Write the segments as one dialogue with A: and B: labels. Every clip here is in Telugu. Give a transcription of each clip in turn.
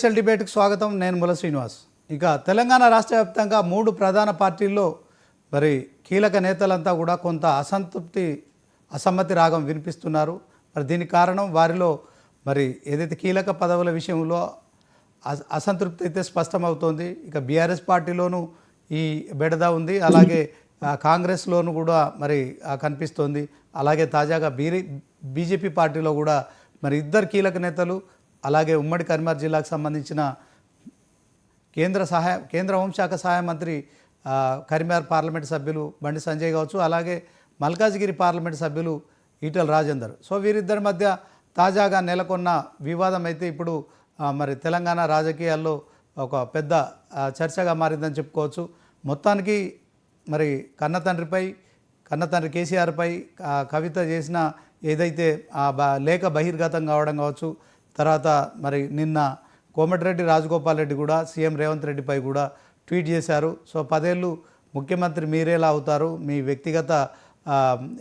A: స్పెషల్ డిబేట్కు స్వాగతం. నేను ముల శ్రీనివాస్. ఇక తెలంగాణ రాష్ట్ర వ్యాప్తంగా మూడు ప్రధాన పార్టీల్లో మరి కీలక నేతలంతా కూడా కొంత అసంతృప్తి అసమ్మతి రాగం వినిపిస్తున్నారు. మరి దీనికి కారణం వారిలో మరి ఏదైతే కీలక పదవుల విషయంలో అస- అసంతృప్తి అయితే స్పష్టమవుతోంది. ఇక బీఆర్ఎస్ పార్టీలోనూ ఈ బెడద ఉంది. అలాగే కాంగ్రెస్లోనూ కూడా మరి కనిపిస్తోంది. అలాగే తాజాగా బీరి బీజేపీ పార్టీలో కూడా మరి ఇద్దరు కీలక నేతలు అలాగే ఉమ్మడి కరీంనగర్ జిల్లాకు సంబంధించిన కేంద్ర సహాయ కేంద్ర హోంశాఖ సహాయ మంత్రి కరీంనగర్ పార్లమెంట్ సభ్యులు బండి సంజయ్ కావచ్చు అలాగే మల్కాజ్గిరి పార్లమెంట్ సభ్యులు ఈటల రాజేందర్. సో వీరిద్దరి మధ్య తాజాగా నెలకొన్న వివాదం అయితే ఇప్పుడు మరి తెలంగాణ రాజకీయాల్లో ఒక పెద్ద చర్చగా మారిందని చెప్పుకోవచ్చు. మొత్తానికి మరి కన్న తండ్రిపై కన్న తండ్రి కేసీఆర్పై కవిత చేసిన ఏదైతే బ- లేఖ బహిర్గతం కావడం కావచ్చు తర్వాత మరి నిన్న కోమటిరెడ్డి రాజగోపాల్ రెడ్డి కూడా సీఎం రేవంత్ రెడ్డిపై కూడా ట్వీట్ చేశారు. సో పదేళ్ళు ముఖ్యమంత్రి మీరేలా అవుతారు? మీ వ్యక్తిగత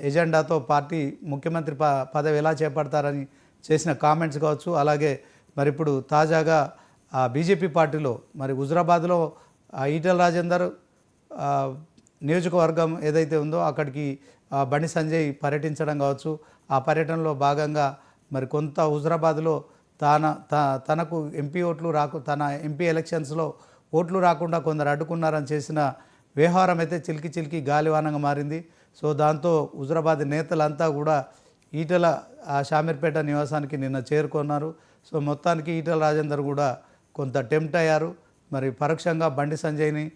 A: ఎజెండాతో పార్టీ ముఖ్యమంత్రి ప పదవి ఎలా చేపడతారని చేసిన కామెంట్స్ కావచ్చు. అలాగే మరి ఇప్పుడు తాజాగా బీజేపీ పార్టీలో మరి హుజరాబాద్లో ఈటల రాజేందర్ నియోజకవర్గం ఏదైతే ఉందో అక్కడికి బండి సంజయ్ పర్యటించడం కావచ్చు. ఆ పర్యటనలో భాగంగా మరి కొంత హుజరాబాద్లో తన త- తనకు ఎంపీ ఓట్లు రాకు తన ఎంపీ ఎలక్షన్స్లో ఓట్లు రాకుండా కొందరు అడ్డుకున్నారని చేసిన వ్యవహారం అయితే చిలికి చిలికి గాలివానంగా మారింది. సో దాంతో హుజరాబాద్ నేతలంతా కూడా ఈటల ఆ షామీర్పేట నివాసానికి నిన్న చేరుకున్నారు. సో మొత్తానికి ఈటల రాజేందర్ కూడా కొంత టెంప్ట్ అయ్యారు. మరి పరోక్షంగా బండి సంజయ్ని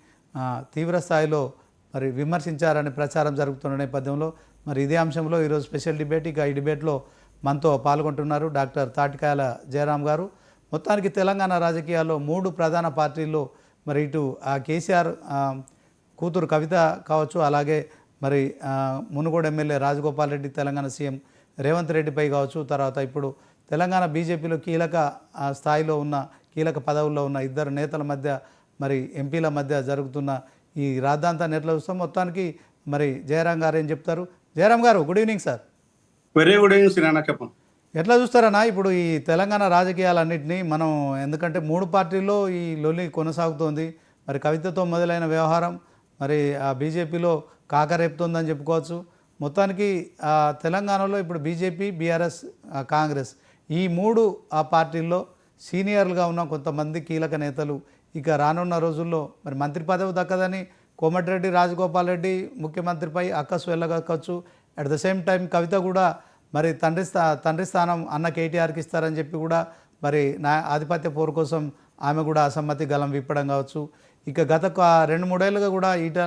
A: తీవ్ర స్థాయిలో మరి విమర్శించారని ప్రచారం జరుగుతున్న నేపథ్యంలో మరి ఇదే అంశంలో ఈరోజు స్పెషల్ డిబేట్. ఇక ఈ డిబేట్లో మనతో పాల్గొంటున్నారు డాక్టర్ తాటికాయల జయరాం గారు. మొత్తానికి తెలంగాణ రాజకీయాల్లో మూడు ప్రధాన పార్టీల్లో మరి ఇటు ఆ కేసీఆర్ కూతురు కవిత కావచ్చు అలాగే మరి మునుగోడు ఎమ్మెల్యే రాజగోపాల్ రెడ్డి తెలంగాణ సీఎం రేవంత్ రెడ్డిపై కావచ్చు. తర్వాత ఇప్పుడు తెలంగాణ బీజేపీలో కీలక స్థాయిలో ఉన్న కీలక పదవుల్లో ఉన్న ఇద్దరు నేతల మధ్య మరి ఎంపీల మధ్య జరుగుతున్న ఈ రాద్ధాంతాన్ని ఎట్లా చూస్తాం మొత్తానికి మరి జయరాం గారు ఏం చెప్తారు? Jayaram garu good evening sir
B: very good evening శ్రీనాన్న చెప్పండి
A: ఎట్లా చూస్తారన్నా? ఇప్పుడు ఈ తెలంగాణ రాజకీయాలన్నింటినీ మనం ఎందుకంటే మూడు పార్టీల్లో ఈ లొల్లి కొనసాగుతోంది. మరి కవితతో మొదలైన వ్యవహారం మరి ఆ బీజేపీలో కాకరేపుతోందని చెప్పుకోవచ్చు. మొత్తానికి తెలంగాణలో ఇప్పుడు బీజేపీ బీఆర్ఎస్ కాంగ్రెస్ ఈ మూడు ఆ పార్టీల్లో సీనియర్లుగా ఉన్న కొంతమంది కీలక నేతలు ఇక రానున్న రోజుల్లో మరి మంత్రి పదవి దక్కదని కోమటిరెడ్డి రాజగోపాల్ రెడ్డి ముఖ్యమంత్రిపై అక్కసు వెళ్ళగక్కచ్చు at the same time Kavitha కూడా మరి తండ్రి స్థా తండ్రి స్థానం అన్న కేటీఆర్కి ఇస్తారని చెప్పి కూడా మరి నా ఆధిపత్య పోరు కోసం ఆమె కూడా అసమ్మతి గలం విప్పడం కావచ్చు. ఇక గత రెండు మూడేళ్ళుగా కూడా ఈట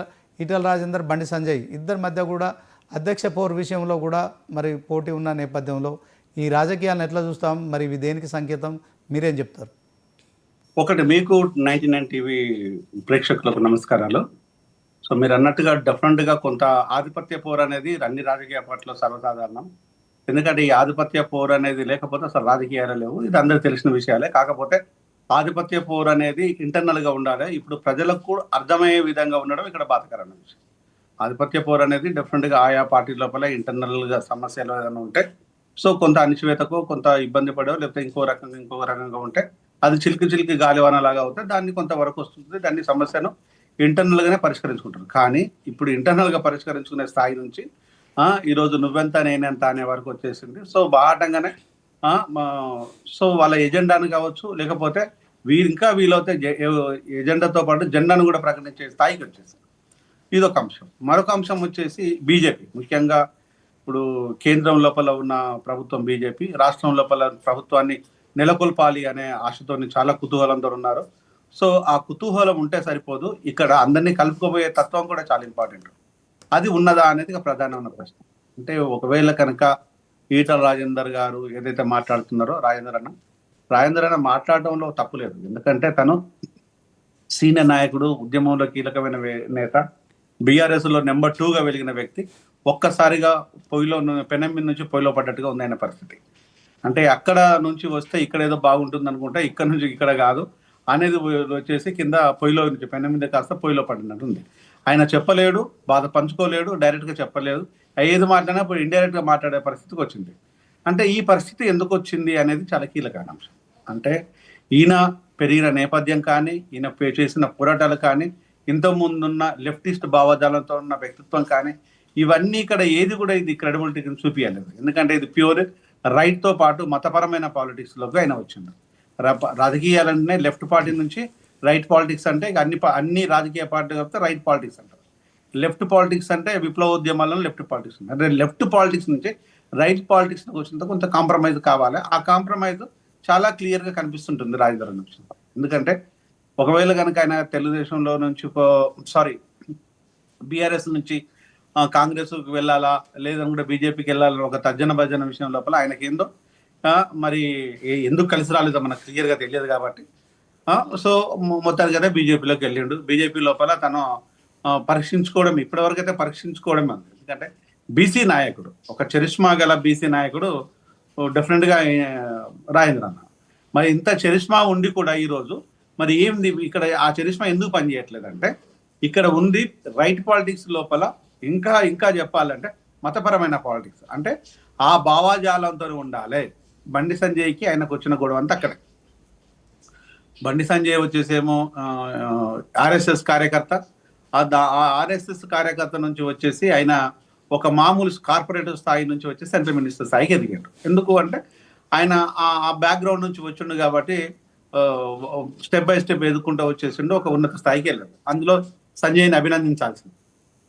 A: ఈటల రాజేందర్ బండి సంజయ్ ఇద్దరి మధ్య కూడా అధ్యక్ష పోరు విషయంలో కూడా మరి పోటీ ఉన్న నేపథ్యంలో ఈ రాజకీయాలను ఎట్లా చూస్తాం? మరి ఇవి దేనికి సంకేతం? మీరేం చెప్తారు?
B: ఒకటి మీకు నైన్టీ నైన్ టీవీ ప్రేక్షకులకు నమస్కారాలు. సో మీరు అన్నట్టుగా డెఫినెట్గా కొంత ఆధిపత్య పోరు అనేది అన్ని రాజకీయ పార్టీలో సర్వసాధారణం. ఎందుకంటే ఈ ఆధిపత్య పోరు అనేది లేకపోతే అసలు రాజకీయాలు లేవు. ఇది అందరికి తెలిసిన విషయాలే. కాకపోతే ఆధిపత్య పోరు అనేది ఇంటర్నల్గా ఉండాలి. ఇప్పుడు ప్రజలకు కూడా అర్థమయ్యే విధంగా ఉండడం ఇక్కడ బాధకరమైన విషయం. ఆధిపత్య పోరు అనేది డెఫినెట్గా ఆయా పార్టీ లోపల ఇంటర్నల్గా సమస్యలు ఏదైనా ఉంటే సో కొంత అణిచివేతకు కొంత ఇబ్బంది పడో లేకపోతే ఇంకో రకంగా ఇంకో రకంగా ఉంటే అది చిలికి చిలికి గాలివానలాగా అవుతే దాన్ని కొంతవరకు వస్తుంది. దాన్ని సమస్యను ఇంటర్నల్గానే పరిష్కరించుకుంటారు. కానీ ఇప్పుడు ఇంటర్నల్గా పరిష్కరించుకునే స్థాయి నుంచి ఈరోజు నువ్వెంత నేనెంత అనే వరకు వచ్చేసింది. సో బాటంగానే మా- సో వాళ్ళ ఎజెండాను కావచ్చు లేకపోతే వీరు ఇంకా వీలైతే జె- ఎజెండాతో పాటు జెండాను కూడా ప్రకటించే స్థాయికి వచ్చేసింది ఇదొక అంశం. మరొక అంశం వచ్చేసి బీజేపీ. ముఖ్యంగా ఇప్పుడు కేంద్రం లోపల ఉన్న ప్రభుత్వం బీజేపీ రాష్ట్రం లోపల ప్రభుత్వాన్ని నెలకొల్పాలి అనే ఆశతోని చాలా కుతూహలంతో ఉన్నారు. సో ఆ కుతూహలం ఉంటే సరిపోదు. ఇక్కడ అందరినీ కలుపుకోబోయే తత్వం కూడా చాలా ఇంపార్టెంట్. అది ఉన్నదా అనేది ప్రధానమైన ప్రశ్న. అంటే ఒకవేళ కనుక ఈటల రాజేందర్ గారు ఏదైతే మాట్లాడుతున్నారో రాజేందర్ అన్న రాజేందర్ అన్న మాట్లాడడంలో తప్పు లేదు. ఎందుకంటే తను సీనియర్ నాయకుడు ఉద్యమంలో కీలకమైన నేత బీఆర్ఎస్లో నెంబర్ టూగా వెలిగిన వ్యక్తి ఒక్కసారిగా పొయ్యిలో పెనమ్మి పెనం మీద నుంచి పొయ్యిలో పడ్డట్టుగా ఉంది ఆయన పరిస్థితి. అంటే అక్కడ నుంచి వస్తే ఇక్కడ ఏదో బాగుంటుంది అనుకుంటే ఇక్కడ నుంచి ఇక్కడ కాదు. అనేది వచ్చేసి కింద పొయ్యిలో నుంచి మీద కాస్త పొయ్యిలో పడినట్టు ఉంది ఆయన చెప్పలేడు బాధ పంచుకోలేడు డైరెక్ట్గా చెప్పలేదు. ఏది మాట్లాడినా ఇప్పుడు ఇండైరెక్ట్గా మాట్లాడే పరిస్థితికి వచ్చింది. అంటే ఈ పరిస్థితి ఎందుకు వచ్చింది అనేది చాలా కీలకమైన అంశం. అంటే ఈయన పెరిగిన నేపథ్యం కానీ ఈయన పే- చేసిన పోరాటాలు కానీ ఇంత ముందున్న లెఫ్టిస్ట్ భావజాలంతో ఉన్న వ్యక్తిత్వం కానీ ఇవన్నీ ఇక్కడ ఏది కూడా ఇది క్రెడిబిలిటీ చూపించలేదు ఎందుకంటే ఇది ప్యూర్ రైట్తో పాటు మతపరమైన పాలిటిక్స్లోకి ఆయన వచ్చింది రాజకీయాలంటేనే లెఫ్ట్ పార్టీ నుంచి రైట్ పాలిటిక్స్ అంటే ఇక అన్ని అన్ని రాజకీయ పార్టీ చెప్తే రైట్ పాలిటిక్స్ అంటారు. లెఫ్ట్ పాలిటిక్స్ అంటే విప్లవోద్యమాలను లెఫ్ట్ పాలిటిక్స్ అంటే లెఫ్ట్ పాలిటిక్స్ నుంచి రైట్ పాలిటిక్స్ వచ్చిన కొంత కాంప్రమైజ్ కావాలి. ఆ కాంప్రమైజ్ చాలా క్లియర్గా కనిపిస్తుంటుంది రాజధాని నుంచి. ఎందుకంటే ఒకవేళ కనుక ఆయన తెలుగుదేశంలో నుంచి సారీ బీఆర్ఎస్ నుంచి కాంగ్రెస్కి వెళ్ళాలా లేదనుకుంటే బీజేపీకి వెళ్ళాలని ఒక తర్జన భజన విషయం లోపల ఆయనకి ఏందో మరి ఎందుకు కలిసి రాలేదో మనకు క్లియర్గా తెలియదు కాబట్టి. సో మొత్తానికి అయితే బీజేపీలోకి వెళ్ళిండు. బీజేపీ లోపల తను పరీక్షించుకోవడం ఇప్పటివరకు అయితే పరీక్షించుకోవడం ఉంది ఎందుకంటే బీసీ నాయకుడు ఒక చరిష్మా గల బీసీ నాయకుడు డెఫినెట్గా రాజేంద్ర అన్న. మరి ఇంత చరిష్మా ఉండి కూడా ఈ మరి ఏంది ఇక్కడ ఆ చరిష్మా ఎందుకు పనిచేయట్లేదంటే ఇక్కడ ఉంది రైట్ పాలిటిక్స్ లోపల ఇంకా ఇంకా చెప్పాలంటే మతపరమైన పాలిటిక్స్ అంటే ఆ భావాజాలంతో ఉండాలి. బండి సంజయ్కి ఆయనకు వచ్చిన గొడవ అంతా అక్కడే. బండి సంజయ్ వచ్చేసేమో ఆర్ఎస్ఎస్ కార్యకర్త. ఆ ఆర్ఎస్ఎస్ కార్యకర్త నుంచి వచ్చేసి ఆయన ఒక మామూలు కార్పొరేటివ్ స్థాయి నుంచి వచ్చి సెంట్రల్ మినిస్టర్ స్థాయికి ఎదిగాడు. ఎందుకు అంటే ఆయన ఆ- బ్యాక్గ్రౌండ్ నుంచి వచ్చిండు కాబట్టి స్టెప్ బై స్టెప్ ఎదుర్కొంటూ వచ్చేసిండు ఒక ఉన్నత స్థాయికి వెళ్ళాడు. అందులో సంజయ్ని అభినందించాల్సింది.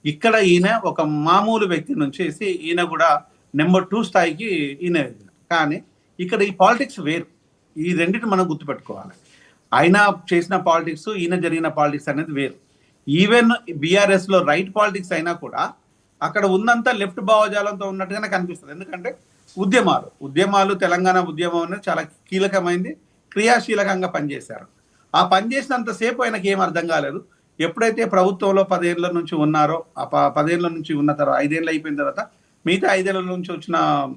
B: ఇక్కడ ఈయన ఒక మామూలు వ్యక్తి నుంచి ఈయన కూడా నెంబర్ టూ స్థాయికి ఈయన ఎదిగాడు. కానీ ఇక్కడ ఈ పాలిటిక్స్ వేరు. ఈ రెండింటి మనం గుర్తుపెట్టుకోవాలి. ఆయన చేసిన పాలిటిక్స్ ఈయన జరిగిన పాలిటిక్స్ అనేది వేరు. ఈవెన్ బీఆర్ఎస్లో రైట్ పాలిటిక్స్ అయినా కూడా అక్కడ ఉన్నంత లెఫ్ట్ భావజాలంతో ఉన్నట్టుగానే కనిపిస్తుంది. ఎందుకంటే ఉద్యమాలు ఉద్యమాలు తెలంగాణ ఉద్యమం అనేది చాలా కీలకమైంది క్రియాశీలకంగా పనిచేశారు. ఆ పనిచేసినంతసేపు ఆయనకి ఏం అర్థం కాలేదు. ఎప్పుడైతే ప్రభుత్వంలో పదేళ్ళ నుంచి ఉన్నారో ఆ ప- పదేళ్ళ నుంచి ఉన్న తర్వాత ఐదేళ్ళు అయిపోయిన తర్వాత మిగతా ఐదేళ్ళ నుంచి వచ్చిన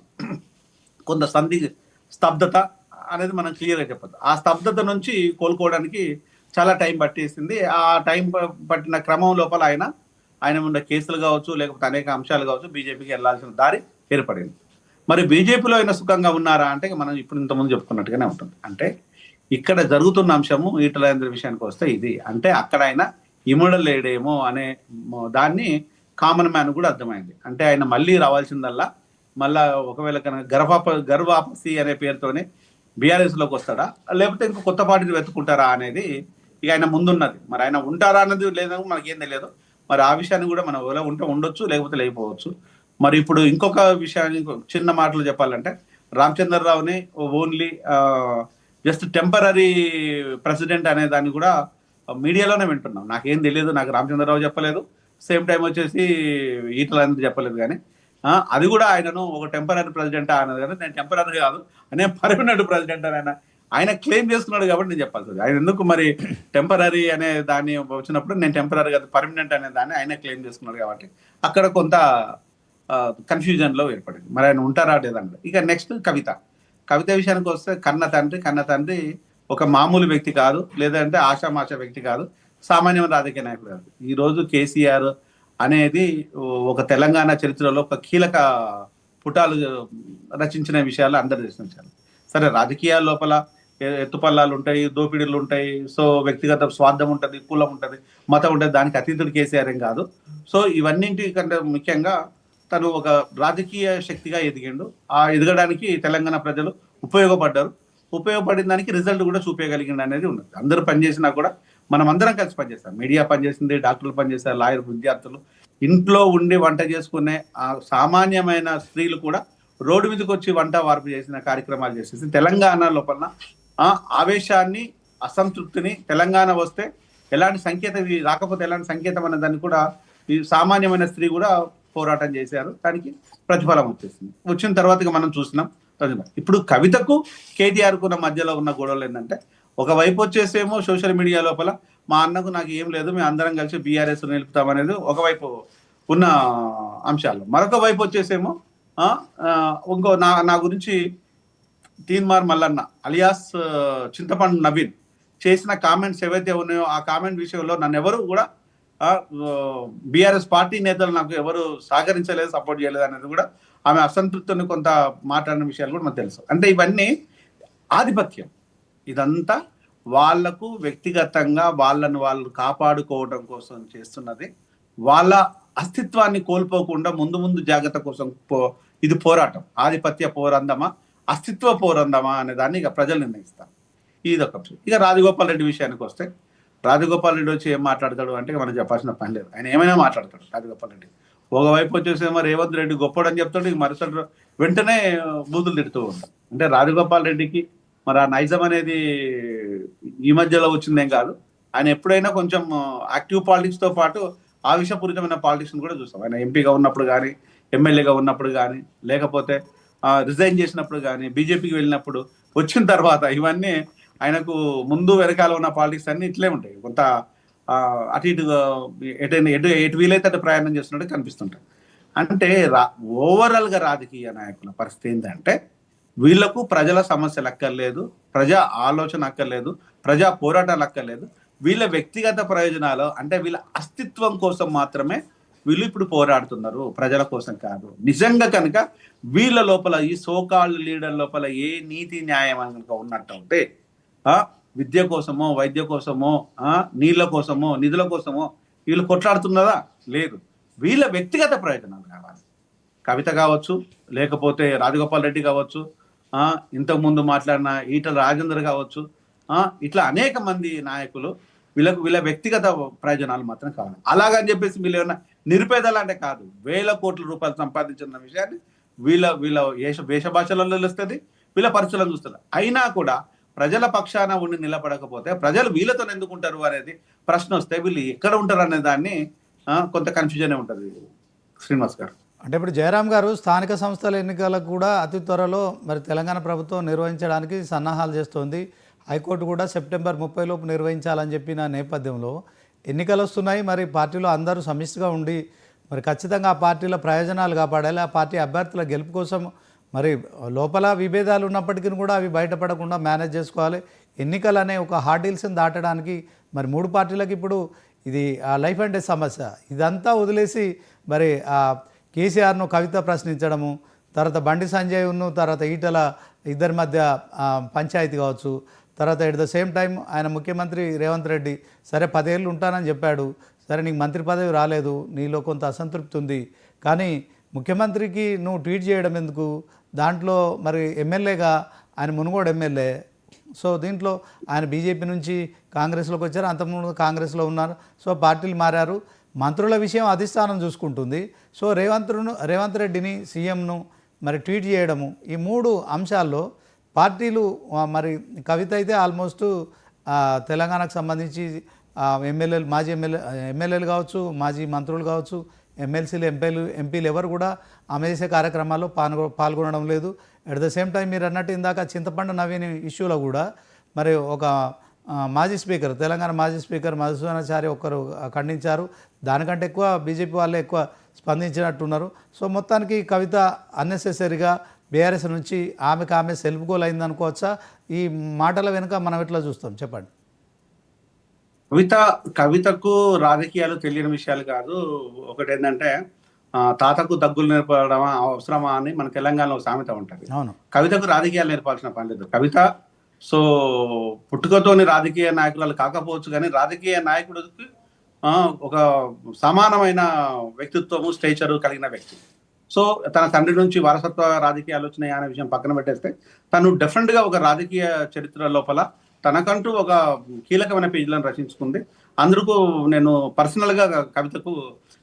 B: కొంత సంధి స్తబ్దత అనేది మనం క్లియర్గా చెప్పదు ఆ స్తబ్దత నుంచి కోలుకోవడానికి చాలా టైం పట్టేసింది. ఆ టైం పట్టిన క్రమం లోపల ఆయన ఆయన ఉన్న కేసులు కావచ్చు లేకపోతే అనేక అంశాలు కావచ్చు బీజేపీకి వెళ్ళాల్సిన దారి ఏర్పడింది. మరి బీజేపీలో అయినా సుఖంగా ఉన్నారా అంటే మనం ఇప్పుడు ఇంతకుముందు చెప్పుకున్నట్టుగానే ఉంటుంది. అంటే ఇక్కడ జరుగుతున్న అంశము ఈటలేంద్ర విషయానికి వస్తే ఇది. అంటే అక్కడ ఆయన ఇమడలేడేమో అనే దాన్ని కామన్ మ్యాన్ కూడా అర్థమైంది. అంటే ఆయన మళ్ళీ రావాల్సిందల్లా మళ్ళా ఒకవేళ కనుక గర్భాప గర్వాపసి అనే పేరుతోనే బీఆర్ఎస్లోకి వస్తాడా? లేకపోతే ఇంకో కొత్త పార్టీని వెతుకుంటారా అనేది ఇక ఆయన ముందున్నది. మరి ఆయన ఉంటారా అన్నది లేదని మనకేం తెలియదు. మరి ఆ విషయాన్ని కూడా మనం ఎలా ఉంటే ఉండొచ్చు లేకపోతే లేకపోవచ్చు. మరి ఇప్పుడు ఇంకొక విషయాన్ని చిన్న మాటలు చెప్పాలంటే రామచంద్రరావుని ఓన్లీ జస్ట్ టెంపరీ ప్రెసిడెంట్ అనే దాన్ని కూడా మీడియాలోనే వింటున్నాం. నాకేం తెలియదు నాకు రామచంద్రరావు చెప్పలేదు. సేమ్ టైం వచ్చేసి ఈటలందరూ అనేది చెప్పలేదు కానీ అది కూడా ఆయనను ఒక టెంపరీ ప్రెసిడెంట్ అన్నది కానీ నేను టెంపరీ కాదు. నేను పర్మనెంట్ ప్రెసిడెంట్ అని ఆయన ఆయన క్లెయిమ్ చేస్తున్నాడు కాబట్టి నేను చెప్పాల్సింది. ఆయన ఎందుకు మరి టెంపరీ అనే దాన్ని వచ్చినప్పుడు నేను టెంపరీ కాదు పర్మనెంట్ అనే దాన్ని ఆయన క్లెయిమ్ చేస్తున్నాడు కాబట్టి అక్కడ కొంత కన్ఫ్యూజన్లో ఏర్పడింది. మరి ఆయన ఉంటారా లేదంటే ఇక నెక్స్ట్ కవిత. కవిత విషయానికి వస్తే కన్న తండ్రి కన్న తండ్రి ఒక మామూలు వ్యక్తి కాదు. లేదంటే ఆషామాషా వ్యక్తి కాదు. సామాన్యమైన రాజకీయ నాయకుడు కాదు. ఈ రోజు కేసీఆర్ అనేది ఒక తెలంగాణ చరిత్రలో ఒక కీలక పుటాలు రచించిన విషయాలు అందరు తెలిసించారు సరే రాజకీయాల లోపల ఎత్తుపల్లాలు ఉంటాయి దోపిడీలు ఉంటాయి సో వ్యక్తిగత స్వార్థం ఉంటుంది కులం ఉంటుంది మతం ఉంటుంది దానికి అతీతుడు కేసీఆర్ ఏం కాదు. సో ఇవన్నింటి కంటే ముఖ్యంగా తను ఒక రాజకీయ శక్తిగా ఎదిగిండు. ఆ ఎదగడానికి తెలంగాణ ప్రజలు ఉపయోగపడ్డారు. ఉపయోగపడిన దానికి రిజల్ట్ కూడా చూపించగలిగిండు అనేది ఉన్నది. అందరూ పనిచేసినా కూడా మనం అందరం కలిసి పనిచేస్తాం. మీడియా పనిచేసింది డాక్టర్లు పనిచేస్తారు లాయర్ విద్యార్థులు. ఇంట్లో ఉండి వంట చేసుకునే ఆ సామాన్యమైన స్త్రీలు కూడా రోడ్డు మీదకి వచ్చి వంట వార్పు చేసిన కార్యక్రమాలు చేసేసి తెలంగాణ లోపల ఆవేశాన్ని అసంతృప్తిని తెలంగాణ వస్తే ఎలాంటి సంకేతం రాకపోతే ఎలాంటి సంకేతం అనే దాన్ని కూడా ఈ సామాన్యమైన స్త్రీ కూడా పోరాటం చేశారు. దానికి ప్రతిఫలం వచ్చేసింది. వచ్చిన తర్వాత మనం చూసినాం. ఇప్పుడు కవితకు కేటీఆర్ కున్న మధ్యలో ఉన్న గొడవలు ఏంటంటే ఒకవైపు వచ్చేసేమో సోషల్ మీడియా లోపల మా అన్నకు నాకు ఏం లేదు మేము అందరం కలిసి బీఆర్ఎస్ నిలుపుతామనేది ఒకవైపు ఉన్న అంశాలు. మరొక వైపు వచ్చేసేమో ఇంకో నా నా గురించి తీన్మార్ మల్లన్న అలియాస్ చింతపండు నవీన్ చేసిన కామెంట్స్ ఏవైతే ఉన్నాయో ఆ కామెంట్ విషయంలో నన్ను ఎవరు కూడా బీఆర్ఎస్ పార్టీ నేతలు నాకు ఎవరు సహకరించలేదు సపోర్ట్ చేయలేదు అనేది కూడా ఆమె అసంతృప్తిని కొంత మాట్లాడిన విషయాలు కూడా మనకు తెలుసు. అంటే ఇవన్నీ ఆధిపత్యం. ఇదంతా వాళ్ళకు వ్యక్తిగతంగా వాళ్ళను వాళ్ళు కాపాడుకోవడం కోసం చేస్తున్నది. వాళ్ళ అస్తిత్వాన్ని కోల్పోకుండా ముందు ముందు జాగ్రత్త కోసం పో ఇది పోరాటం. ఆధిపత్య పోరందమా అస్తిత్వ పోరందమా అనే దాన్ని ఇక ప్రజలు నిర్ణయిస్తారు. ఇది ఒక ఇక రాజగోపాల్ రెడ్డి విషయానికి వస్తే రాజగోపాల్ రెడ్డి వచ్చి ఏం మాట్లాడతాడు అంటే మనం చెప్పాల్సిన పని లేదు. ఆయన ఏమైనా మాట్లాడతాడు రాజగోపాల్ రెడ్డి. ఒకవైపు వచ్చేసేమో రేవంత్ రెడ్డి గొప్పడని చెప్తాడు ఇక మరుసటి వెంటనే బూతులు తిడుతూ ఉంటాడు. అంటే రాజగోపాల్ రెడ్డికి మరి ఆ నైజం అనేది ఈ మధ్యలో వచ్చిందేం కాదు. ఆయన ఎప్పుడైనా కొంచెం యాక్టివ్ పాలిటిక్స్తో పాటు ఆవిషపూరితమైన పాలిటిక్స్ కూడా చూస్తాం. ఆయన ఎంపీగా ఉన్నప్పుడు కానీ ఎమ్మెల్యేగా ఉన్నప్పుడు కానీ లేకపోతే రిజైన్ చేసినప్పుడు కానీ బీజేపీకి వెళ్ళినప్పుడు వచ్చిన తర్వాత ఇవన్నీ ఆయనకు ముందు వెనకాల ఉన్న పాలిటిక్స్ అన్ని ఇట్లే ఉంటాయి. కొంత అటు ఇటుగా ఎటైనా ఎటు ఎటు వీలైతే అటు ప్రయాణం చేస్తున్నట్టు కనిపిస్తుంటాయి. అంటే రా ఓవరాల్గా రాజకీయ నాయకుల పరిస్థితి ఏంటంటే వీళ్ళకు ప్రజల సమస్యలు అక్కర్లేదు ప్రజా ఆలోచన అక్కర్లేదు ప్రజా పోరాటాలు అక్కర్లేదు. వీళ్ళ వ్యక్తిగత ప్రయోజనాలు అంటే వీళ్ళ అస్తిత్వం కోసం మాత్రమే వీళ్ళు ఇప్పుడు పోరాడుతున్నారు ప్రజల కోసం కాదు. నిజంగా కనుక వీళ్ళ లోపల ఈ సోకాళ్ళు లీడర్ లోపల ఏ నీతి న్యాయం కనుక ఉన్నట్టు ఉంటే విద్య కోసమో వైద్య కోసమో నీళ్ళ కోసమో నిధుల కోసమో వీళ్ళు కొట్లాడుతున్నదా లేదు. వీళ్ళ వ్యక్తిగత ప్రయోజనాలు కావాలి. కవిత కావచ్చు లేకపోతే రాజగోపాల్ రెడ్డి కావచ్చు ఇంతకుముందు ఇంతకు ముందు మాట్లాడిన ఈటల రాజేందర్ కావచ్చు ఇట్లా అనేక మంది నాయకులు వీళ్ళకు వీళ్ళ వ్యక్తిగత ప్రయోజనాలు మాత్రం కావాలి. అలాగని చెప్పేసి వీళ్ళు ఏమన్నా నిరుపేదలు అంటే కాదు వేల కోట్ల రూపాయలు సంపాదించిన విషయాన్ని వీళ్ళ వీళ్ళ వేష వేష భాషలలో తెలుస్తుంది వీళ్ళ పరిచయం చూస్తుంది. అయినా కూడా ప్రజల పక్షాన ఉండి నిలబడకపోతే ప్రజలు వీళ్ళతో ఎందుకుంటారు అనేది ప్రశ్న వస్తే వీళ్ళు ఎక్కడ ఉంటారు అనే దాన్ని కొంత కన్ఫ్యూజన్ ఉంటుంది. శ్రీనివాస్ గారు.
A: అంటే ఇప్పుడు జయరాం గారు స్థానిక సంస్థల ఎన్నికలకు కూడా అతి త్వరలో మరి తెలంగాణ ప్రభుత్వం నిర్వహించడానికి సన్నాహాలు చేస్తోంది. హైకోర్టు కూడా సెప్టెంబర్ ముప్పై లోపు నిర్వహించాలని చెప్పిన నేపథ్యంలో ఎన్నికలు వస్తున్నాయి. మరి పార్టీలో అందరూ సమిష్టిగా ఉండి మరి ఖచ్చితంగా ఆ పార్టీల ప్రయోజనాలు కాపాడాలి. ఆ పార్టీ అభ్యర్థుల గెలుపు కోసం మరి లోపల విభేదాలు ఉన్నప్పటికీ కూడా అవి బయటపడకుండా మేనేజ్ చేసుకోవాలి. ఎన్నికలు అనే ఒక హార్డిల్స్ని దాటడానికి మరి మూడు పార్టీలకు ఇప్పుడు ఇది ఆ లైఫ్ అండ్ డెత్ సమస్య. ఇదంతా వదిలేసి మరి ఆ కేసీఆర్ను కవిత ప్రశ్నించడము తర్వాత బండి సంజయ్ను తర్వాత ఈటల ఇద్దరి మధ్య పంచాయతీ కావచ్చు తర్వాత ఎట్ ద సేమ్ టైం ఆయన ముఖ్యమంత్రి రేవంత్ రెడ్డి సరే పదేళ్ళు ఉంటానని చెప్పాడు సరే నీకు మంత్రి పదవి రాలేదు నీలో కొంత అసంతృప్తి ఉంది కానీ ముఖ్యమంత్రికి నువ్వు ట్వీట్ చేయడం ఎందుకు? దాంట్లో మరి ఎమ్మెల్యేగా ఆయన మునుగోడు ఎమ్మెల్యే సో దీంట్లో ఆయన బీజేపీ నుంచి కాంగ్రెస్లోకి వచ్చారు అంతకుముందు కాంగ్రెస్లో ఉన్నారు సో పార్టీలు మారారు మంత్రుల విషయం అధిష్టానం చూసుకుంటుంది. సో రేవంత్ను రేవంత్ రెడ్డిని సీఎంను మరి ట్వీట్ చేయడము ఈ మూడు అంశాల్లో పార్టీలు మరి కవిత అయితే ఆల్మోస్ట్ తెలంగాణకు సంబంధించి ఎమ్మెల్యేలు మాజీ ఎమ్మెల్యే ఎమ్మెల్యేలు కావచ్చు మాజీ మంత్రులు కావచ్చు ఎమ్మెల్సీలు ఎంపీలు ఎంపీలు ఎవరు కూడా ఆమె చేసే కార్యక్రమాల్లో పాల్గొ పాల్గొనడం లేదు. అట్ ద సేమ్ టైం మీరు అన్నట్టు ఇందాక చింతపండు నవ్వని ఇష్యూలో కూడా మరి ఒక మాజీ స్పీకర్ తెలంగాణ మాజీ స్పీకర్ మధుసూదనాచారి ఒకరు ఆ, ఖండించారు. దానికంటే ఎక్కువ బీజేపీ వాళ్ళే ఎక్కువ స్పందించినట్టున్నారు. సో మొత్తానికి కవిత అన్నెసెసరీగా బీఆర్ఎస్ నుంచి ఆమెకు ఆమె సెల్ఫ్ గోల్ అయింది అనుకోవచ్చా ఈ మాటల వెనుక మనం ఎట్లా చూస్తాం? చెప్పండి.
B: కవిత కవితకు రాజకీయాలు తెలియని విషయాలు కాదు. ఒకటి ఏంటంటే తాతకు దగ్గులు నేర్పడం అవసరమా అని మన తెలంగాణలో ఒక సామెత ఉంటుంది.
A: అవును.
B: కవితకు రాజకీయాలు నేర్పాల్సిన పని లేదు. కవిత సో పుట్టుకతోని రాజకీయ నాయకురాలు కాకపోవచ్చు కానీ రాజకీయ నాయకుడికి ఒక సమానమైన వ్యక్తిత్వము స్టేచరు కలిగిన వ్యక్తి. సో తన తండ్రి నుంచి వారసత్వ రాజకీయాలు వచ్చినాయి అనే విషయం పక్కన పెట్టేస్తే తను డెఫినెట్గా ఒక రాజకీయ చరిత్ర లోపల తనకంటూ ఒక కీలకమైన పేజీలను రచించుకుంది. అందుకు నేను పర్సనల్గా కవితకు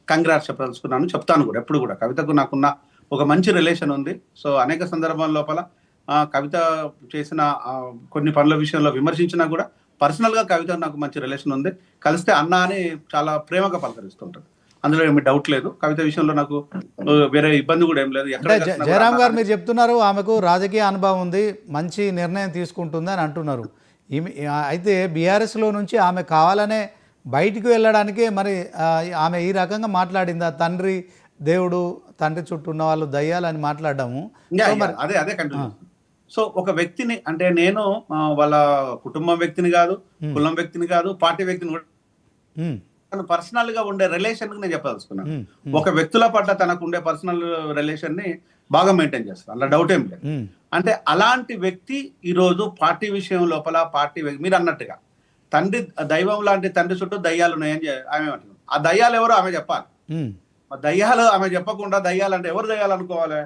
B: కంగ్రాట్స్ చెప్పదలుచుకున్నాను. చెప్తాను కూడా ఎప్పుడు కూడా. కవితకు నాకున్న ఒక మంచి రిలేషన్ ఉంది. సో అనేక సందర్భాల లోపల కవిత చేసిన కొన్ని పనుల విషయంలో విమర్శించినా కూడా పర్సనల్గా కవిత నాకు మంచి రిలేషన్ ఉంది. కలిస్తే అన్న అని చాలా ప్రేమగా పలకరిస్తుంటారు అందులో ఏమి డౌట్ లేదు. కవిత విషయంలో నాకు వేరే ఇబ్బంది కూడా ఏం లేదు. ఎక్కడ
A: అంటే జ-
B: కలిసినా
A: జయరాం
B: కూడా
A: గారు మీరు చెప్తున్నారు ఆమెకు రాజకీయ అనుభవం ఉంది మంచి నిర్ణయం తీసుకుంటుంది అని అంటున్నారు. అయితే బీఆర్ఎస్లో నుంచి ఆమె కావాలనే బయటికి వెళ్ళడానికే మరి ఆమె ఈ రకంగా మాట్లాడిందా? తండ్రి దేవుడు తండ్రి చుట్టూ ఉన్న వాళ్ళు దయ్యాలని మరి
B: అదే అదే కంటిన్యూ సో ఒక వ్యక్తిని అంటే నేను వాళ్ళ కుటుంబం వ్యక్తిని కాదు కులం వ్యక్తిని కాదు పార్టీ వ్యక్తిని కూడా పర్సనల్గా ఉండే రిలేషన్ నేను చెప్పదలుచుకున్నాను ఒక వ్యక్తుల పట్ల తనకు ఉండే పర్సనల్ రిలేషన్ని బాగా మెయింటైన్ చేస్తాను అలా డౌట్ ఏం లేదు. అంటే అలాంటి వ్యక్తి ఈరోజు పార్టీ విషయం లోపల పార్టీ మీరు అన్నట్టుగా తండ్రి దైవం లాంటి తండ్రి చుట్టూ దయ్యాలు ఉన్నాయని ఆమె ఆ దయ్యాలు ఎవరో ఆమె చెప్పాలి. దయ్యాలు ఆమె చెప్పకుండా దయ్యాలు అంటే ఎవరు దయ్యాలు అనుకోవాలి?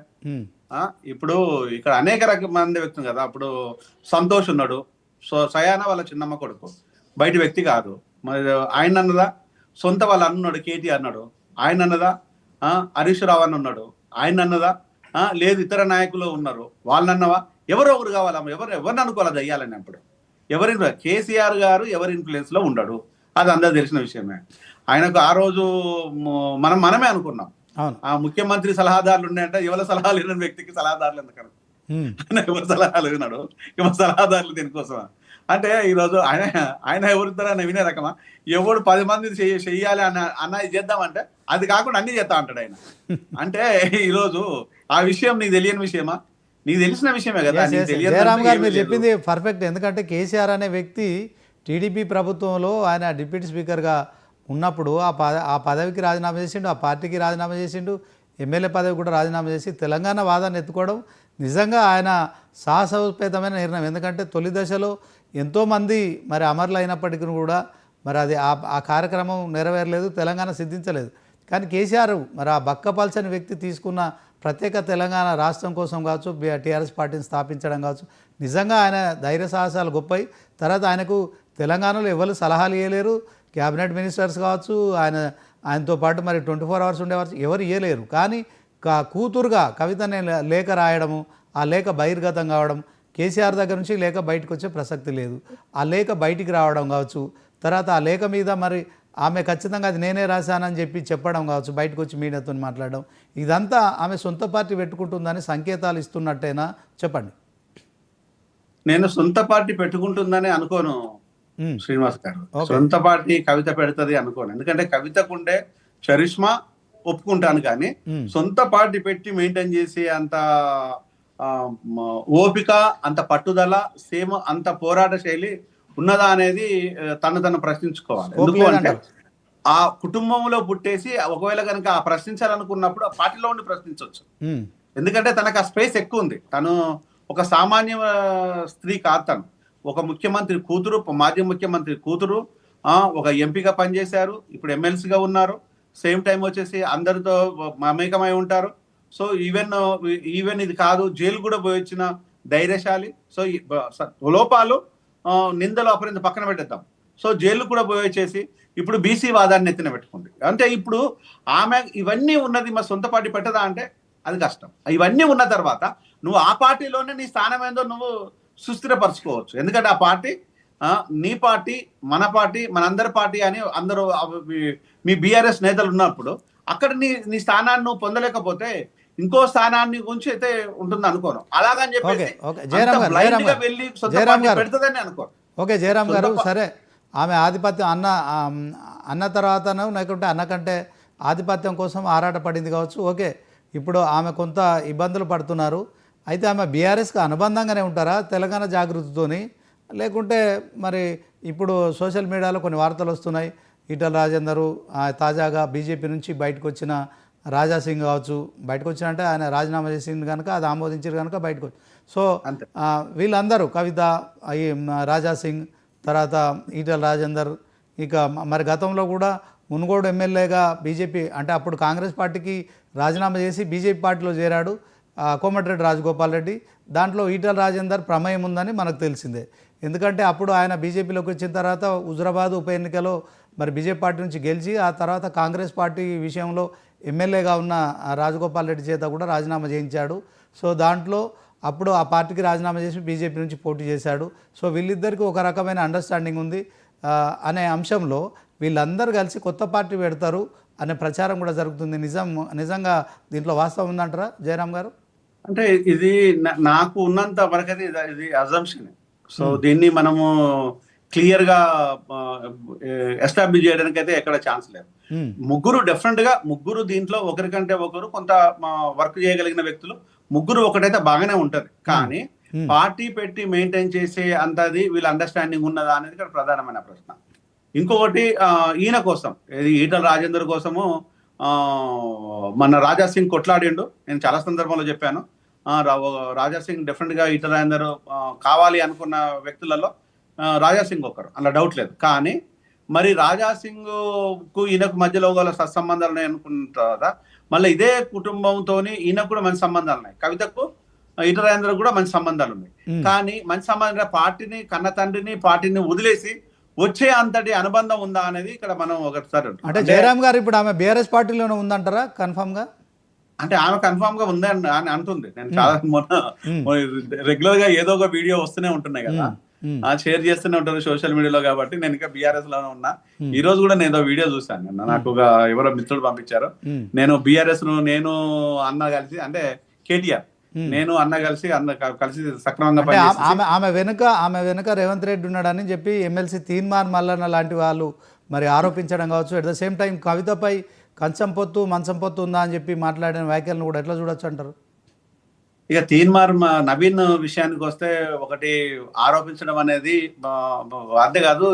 B: ఇప్పుడు ఇక్కడ అనేక రకం మంది వ్యక్తులు కదా అప్పుడు సంతోష్ ఉన్నాడు. సో సయాన వాళ్ళ చిన్నమ్మ కొడుకు. బయట వ్యక్తి కాదు. మరి ఆయన అన్నదా? సొంత వాళ్ళ అన్నున్నాడు కేటీ అన్నాడు. ఆయన అన్నదా? హరీష్ రావు అని ఉన్నాడు. ఆయన అన్నదా? లేదు ఇతర నాయకులు ఉన్నారు. వాళ్ళన్నవా? ఎవరో ఒకరు కావాలమ్మ ఎవరు ఎవరిని అనుకోవాలి దయ్యాలని అప్పుడు? ఎవరి కేసీఆర్ గారు ఎవరి ఇన్ఫ్లుయెన్స్లో ఉండడు అది అందరూ తెలిసిన విషయమే. ఆయనకు ఆ రోజు మనం మనమే అనుకున్నాం. ఆ ముఖ్యమంత్రి సలహాదారులు ఉన్నాయంటే ఎవరి సలహాలు వినని వ్యక్తికి సలహాదారులు ఆయన ఎవరి సలహాలు విన్నాడు ఎవరి సలహాదారులు దీనికోసమా? అంటే ఈరోజు ఆయన ఆయన ఎవరిద్దరైనా వినే రకమా? ఎవడు పది మంది చెయ్య- చెయ్యాలి అన్న అన్న ఇది చేద్దామంటే అది కాకుండా అన్ని చేస్తా అంటాడు ఆయన. అంటే ఈరోజు ఆ విషయం నీకు తెలియని విషయమా? నీకు తెలిసిన విషయమే కదా
A: జయరామ్ గారు మీరు. చెప్పింది పర్ఫెక్ట్ ఎందుకంటే కేసీఆర్ అనే వ్యక్తి టీడీపీ ప్రభుత్వంలో ఆయన డిప్యూటీ స్పీకర్గా ఉన్నప్పుడు ఆ పద ఆ పదవికి రాజీనామా చేసిండు ఆ పార్టీకి రాజీనామా చేసిండు ఎమ్మెల్యే పదవి కూడా రాజీనామా చేసి తెలంగాణ వాదాన్ని ఎత్తుకోవడం నిజంగా ఆయన సాహసోపేతమైన నిర్ణయం. ఎందుకంటే తొలి దశలో ఎంతోమంది మరి అమరులు అయినప్పటికీ కూడా మరి అది ఆ ఆ కార్యక్రమం నెరవేరలేదు తెలంగాణ సిద్ధించలేదు. కానీ కేసీఆర్ మరి ఆ బక్కపల్చని వ్యక్తి తీసుకున్న ప్రత్యేక తెలంగాణ రాష్ట్రం కోసం కావచ్చు టీఆర్ఎస్ పార్టీని స్థాపించడం కావచ్చు నిజంగా ఆయన ధైర్య సాహసాలు గొప్పయి. తర్వాత ఆయనకు తెలంగాణలో ఎవరు సలహాలు ఇవ్వలేరు క్యాబినెట్ మినిస్టర్స్ కావచ్చు ఆయన ఆయనతో పాటు మరి ట్వంటీ ఫోర్ అవర్స్ ఉండేవారు ఎవరు ఇయ్యలేరు. కానీ కా- కూతురుగా కవితని లేఖ రాయడము ఆ లేఖ బహిర్గతం కావడం కేసీఆర్ దగ్గర నుంచి లేఖ బయటకు వచ్చే ప్రసక్తి లేదు. ఆ లేఖ బయటికి రావడం కావచ్చు తర్వాత ఆ లేఖ మీద మరి ఆమె ఖచ్చితంగా అది నేనే రాశానని చెప్పి చెప్పడం కావచ్చు బయటకు వచ్చి మీడియాతో మాట్లాడడం ఇదంతా ఆమె సొంత పార్టీ పెట్టుకుంటుందని సంకేతాలు ఇస్తున్నట్టేనా చెప్పండి.
B: నేను సొంత పార్టీ పెట్టుకుంటుందని అనుకోను. శ్రీనివాస్ గారు. సొంత పార్టీ కవిత పెడుతుంది అనుకోను. ఎందుకంటే కవితకుండే చరిష్మా ఒప్పుకుంటాను కానీ సొంత పార్టీ పెట్టి మెయింటైన్ చేసే అంత ఓపిక అంత పట్టుదల సేమ్ అంత పోరాట శైలి ఉన్నదా అనేది తను తను ప్రశ్నించుకోవాలి. ఎందుకు అంటే. ఆ కుటుంబంలో పుట్టేసి ఒకవేళ కనుక ఆ ప్రశ్నించాలనుకున్నప్పుడు ఆ పార్టీలో ఉండి ప్రశ్నించవచ్చు ఎందుకంటే తనకు ఆ స్పేస్ ఎక్కువ ఉంది. తను ఒక సామాన్య స్త్రీ కాదు తను. ఒక ముఖ్యమంత్రి కూతురు మాజీ ముఖ్యమంత్రి కూతురు ఒక ఎంపీగా పనిచేశారు. ఇప్పుడు ఎమ్మెల్సీగా ఉన్నారు. సేమ్ టైం వచ్చేసి అందరితో మమేకమై ఉంటారు. సో ఈవెన్ ఈవెన్ ఇది కాదు జైలు కూడా పోయి వచ్చిన ధైర్యశాలి. సో ఈ లోపాలు నిందలు అపరింత పక్కన పెట్టేద్దాం. సో జైలు కూడా పోయి వచ్చేసి ఇప్పుడు బీసీ వాదాన్ని ఎత్తిన పెట్టుకుంది. అంటే ఇప్పుడు ఆమె ఇవన్నీ ఉన్నది మా సొంత పార్టీ పెట్టదా అంటే అది కష్టం. ఇవన్నీ ఉన్న తర్వాత నువ్వు ఆ పార్టీలోనే నీ స్థానం ఏందో నువ్వు సుస్థిరపరచుకోవచ్చు. ఎందుకంటే ఆ పార్టీ నీ పార్టీ మన పార్టీ మనందరి పార్టీ అని అందరూ మీ- బీఆర్ఎస్ నేతలు ఉన్నప్పుడు అక్కడ నీ నీ స్థానాన్ని నువ్వు పొందలేకపోతే ఇంకో స్థానాన్ని గురించి అయితే ఉంటుంది అనుకోను. అలాగని చెప్పేసి. పెడుతుందని అనుకోను.
A: ఓకే జయరామ్ గారు సరే. ఆమె ఆధిపత్యం అన్న అన్న తర్వాతను లేకుంటే అన్నకంటే ఆధిపత్యం కోసం ఆరాట పడింది కావచ్చు. ఓకే ఇప్పుడు ఆమె కొంత ఇబ్బందులు పడుతున్నారు. అయితే ఆమె బీఆర్ఎస్కి అనుబంధంగానే ఉంటారా? తెలంగాణ జాగృతితోని? లేకుంటే మరి ఇప్పుడు సోషల్ మీడియాలో కొన్ని వార్తలు వస్తున్నాయి. ఈటల రాజేందరు తాజాగా బీజేపీ నుంచి బయటకు వచ్చిన రాజా సింగ్ కావచ్చు. బయటకు వచ్చిన అంటే ఆయన రాజీనామా చేసింది కనుక అది ఆమోదించారు కనుక బయటకు వచ్చి సో వీళ్ళందరూ కవిత రాజా సింగ్ తర్వాత ఈటల రాజేందర్ ఇక మరి గతంలో కూడా మునుగోడు ఎమ్మెల్యేగా బీజేపీ అంటే అప్పుడు కాంగ్రెస్ పార్టీకి రాజీనామా చేసి బీజేపీ పార్టీలో చేరాడు. కోమటిరెడ్డి రాజగోపాల్ రెడ్డి. దాంట్లో ఈటల రాజేందర్ ప్రమేయం ఉందని మనకు తెలిసిందే. ఎందుకంటే అప్పుడు ఆయన బీజేపీలోకి వచ్చిన తర్వాత హుజరాబాద్ ఉప ఎన్నికలో మరి బీజేపీ పార్టీ నుంచి గెలిచి ఆ తర్వాత కాంగ్రెస్ పార్టీ విషయంలో ఎమ్మెల్యేగా ఉన్న రాజగోపాల్ రెడ్డి చేత కూడా రాజీనామా చేయించాడు. సో దాంట్లో అప్పుడు ఆ పార్టీకి రాజీనామా చేసి బీజేపీ నుంచి పోటీ చేశాడు. సో వీళ్ళిద్దరికీ ఒక రకమైన అండర్స్టాండింగ్ ఉంది. అనే అంశంలో వీళ్ళందరూ కలిసి కొత్త పార్టీ పెడతారు అనే ప్రచారం కూడా జరుగుతుంది. నిజం నిజంగా దీంట్లో వాస్తవం ఉందంటారా జయరామ్ గారు?
B: అంటే ఇది నాకు ఉన్నంత వరకైతే ఇది- ఇది అజంప్షన్ సో దీన్ని మనము క్లియర్గా ఎస్టాబ్లిష్ చేయడానికి అయితే ఎక్కడ ఛాన్స్ లేదు.
A: ఉమ్,
B: ముగ్గురు డెఫినెట్గా ముగ్గురు దీంట్లో ఒకరికంటే ఒకరు కొంత వర్క్ చేయగలిగిన వ్యక్తులు ముగ్గురు ఒకటైతే బాగానే ఉంటది. కానీ
A: Hmm.
B: పార్టీ పెట్టి మెయింటైన్ చేసే అంతది వీళ్ళ అండర్స్టాండింగ్ ఉన్నదా అనేది ఇక్కడ ప్రధానమైన ప్రశ్న. ఇంకొకటి ఈయన కోసం ఇది ఈటల రాజేందర్ కోసము మన రాజా సింగ్ కొట్లాడిండు. నేను చాలా సందర్భంలో చెప్పాను. రాజా సింగ్ డెఫినెట్గా ఇతర అందరూ కావాలి అనుకున్న వ్యక్తులలో రాజా సింగ్ ఒకరు. అలా డౌట్ లేదు. కానీ మరి రాజా సింగ్కు ఈయనకు మధ్యలో గల సత్సంబంధాలు ఉన్నాయి అనుకుంటారు? మళ్ళీ ఇదే కుటుంబంతో ఈయనకు కూడా మంచి సంబంధాలు ఉన్నాయి. కవితకు ఇతర అందరూ కూడా మంచి సంబంధాలు ఉన్నాయి. కానీ మంచి సంబంధం పార్టీని కన్న తండ్రిని పార్టీని వదిలేసి వచ్చే అంతటి అనుబంధం ఉందా అనేది ఇక్కడ మనం ఒకసారి
A: అంటే జయరాం గారు ఇప్పుడు ఆమె బీఆర్ఎస్ పార్టీలోనే ఉందంటారా? కన్ఫామ్గా?
B: అంటే ఆమె కన్ఫామ్గా ఉంది అని అంటుంది. నేను చాలా మొన్న. రెగ్యులర్గా ఏదో ఒక వీడియో వస్తూనే ఉంటున్నాయి కదా. షేర్ చేస్తూనే ఉంటారు సోషల్ మీడియాలో కాబట్టి నేను ఇంకా బీఆర్ఎస్లోనే ఉన్నా. ఈ రోజు కూడా నేను ఏదో వీడియో చూసాను నిన్న నాకు ఒక ఎవరో మిత్రుడు పంపించారు. నేను బీఆర్ఎస్ను నేను అన్న కలిసి అంటే కేటీఆర్. నేను అన్న కలిసి అన్న కలిసి సక్రమంగా
A: ఆమె- వెనుక ఆమె వెనుక రేవంత్ రెడ్డి ఉన్నాడని చెప్పి ఎమ్మెల్సీ తీన్మార్ మల్లన్న లాంటి వాళ్ళు మరి ఆరోపించడం కావచ్చు. అట్ ద సేమ్ టైం కవితపై కంచం పొత్తు మంచం పొత్తు ఉందా అని చెప్పి మాట్లాడిన వ్యాఖ్యలను కూడా ఎట్లా చూడొచ్చు అంటారు?
B: ఇక తీన్మార్ నవీన్ విషయానికి వస్తే ఒకటి ఆరోపించడం అనేది ఆ, అదే కాదు.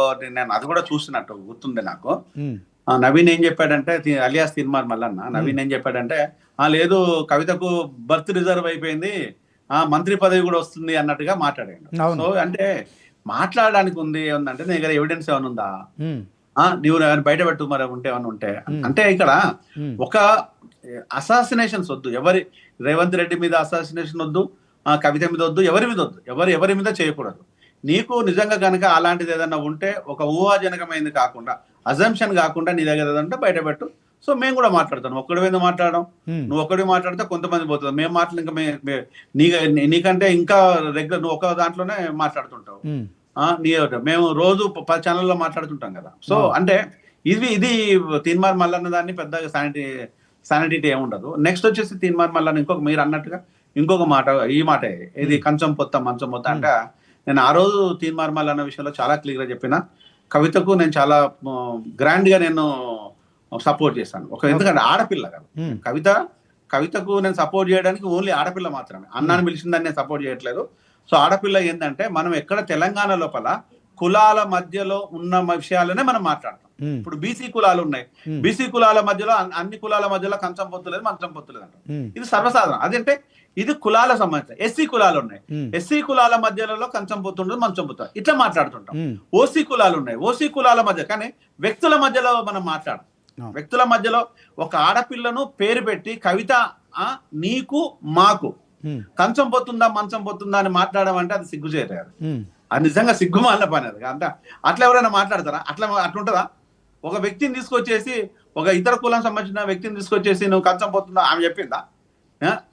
B: ఒకటి నేను అది కూడా చూసినట్టు గుర్తుంది నాకు. ఆ, నవీన్ ఏం చెప్పాడంటే అలియాస్ తీన్మార్ మల్లన్న నవీన్ ఏం చెప్పాడంటే ఆ లేదు కవితకు బర్త్ రిజర్వ్ అయిపోయింది ఆ మంత్రి పదవి కూడా వస్తుంది అన్నట్టుగా మాట్లాడాడు. సో అంటే మాట్లాడడానికి ఉంది ఏముందంటే నీ దగ్గర ఎవిడెన్స్ ఏమైనా ఉందా
A: ఉమ్.
B: ఆ నీవు ఏమైనా బయట పెట్టు మరి ఉంటే ఏమైనా ఉంటే. అంటే ఇక్కడ. ఒక అసాసినేషన్స్ వద్దు ఎవరి రేవంత్ రెడ్డి మీద అసాసినేషన్ వద్దు ఆ కవిత మీద వద్దు ఎవరి మీద వద్దు ఎవరు ఎవరి మీద చేయకూడదు నీకు నిజంగా కనుక అలాంటిది ఏదైనా ఉంటే ఒక ఊహాజనకమైంది కాకుండా అజంప్షన్ కాకుండా నీ దగ్గర ఏదంటే బయట పెట్టు. సో మేము కూడా మాట్లాడతాం ఒక్కడి మీద మాట్లాడడం. నువ్వు ఒక్కడి మాట్లాడితే కొంతమంది పోతుంది మేము మాట్లాడి ఇంకా నీ నీకంటే ఇంకా రెగ్యులర్ నువ్వు ఒక దాంట్లోనే మాట్లాడుతుంటావు. నీ మేము రోజు పది ఛానల్లో మాట్లాడుతుంటాం కదా. సో. అంటే ఇది ఇది తీన్మార్ మల్లన్న దాన్ని పెద్దగా శానిటీ శానిటీ ఏముండదు. నెక్స్ట్ వచ్చేసి తీన్మార్ మల్లన్న ఇంకొక మీరు అన్నట్టుగా ఇంకొక మాట ఈ మాట. ఇది కంచం పొత్త మంచం పొత్త. అంటే నేను ఆ రోజు తీన్మార్ మల్లన్న విషయంలో చాలా క్లియర్గా చెప్పిన. కవితకు నేను చాలా గ్రాండ్గా నేను సపోర్ట్ చేశాను ఒక ఎందుకంటే ఆడపిల్ల కదా. కవిత కవితకు నేను సపోర్ట్ చేయడానికి ఓన్లీ ఆడపిల్ల మాత్రమే. అన్నాన్ని పిలిచిందని నేను సపోర్ట్ చేయట్లేదు. సో ఆడపిల్ల ఏంటంటే మనం ఎక్కడ తెలంగాణ లోపల కులాల మధ్యలో ఉన్న విషయాలనే మనం మాట్లాడతాం. ఇప్పుడు బీసీ కులాలు ఉన్నాయి. బీసీ కులాల మధ్యలో అన్- అన్ని కులాల మధ్యలో కంచం పొత్తులేదు మంచం పొత్తులేదు అంటారు
A: ఉమ్.
B: ఇది సర్వసాధారణం. అదంటే ఇది కులాల సంబంధించిన ఎస్సీ కులాలు ఉన్నాయి. ఎస్సీ కులాల మధ్యలో కంచం పొత్తుండదు మంచం పొత్తు ఇట్లా మాట్లాడుతుంటాం. ఓసీ కులాలు ఉన్నాయి ఓసీ కులాల మధ్య కానీ వ్యక్తుల మధ్యలో మనం మాట్లాడం. వ్యక్తుల మధ్యలో ఒక ఆడపిల్లను పేరు పెట్టి కవిత ఆ, నీకు మాకు. కంచం పోతుందా మంచం పోతుందా అని మాట్లాడడం అంటే అది సిగ్గు చేయలేదు. అది నిజంగా సిగ్గుమాలిన పని అది అంత అట్లా ఎవరైనా మాట్లాడతారా అట్లా అట్లుంటుందా ఒక వ్యక్తిని తీసుకొచ్చేసి ఒక ఇతర కులం సంబంధించిన వ్యక్తిని తీసుకొచ్చేసి నువ్వు కంచం పోతుందా ఆమె చెప్పిందా?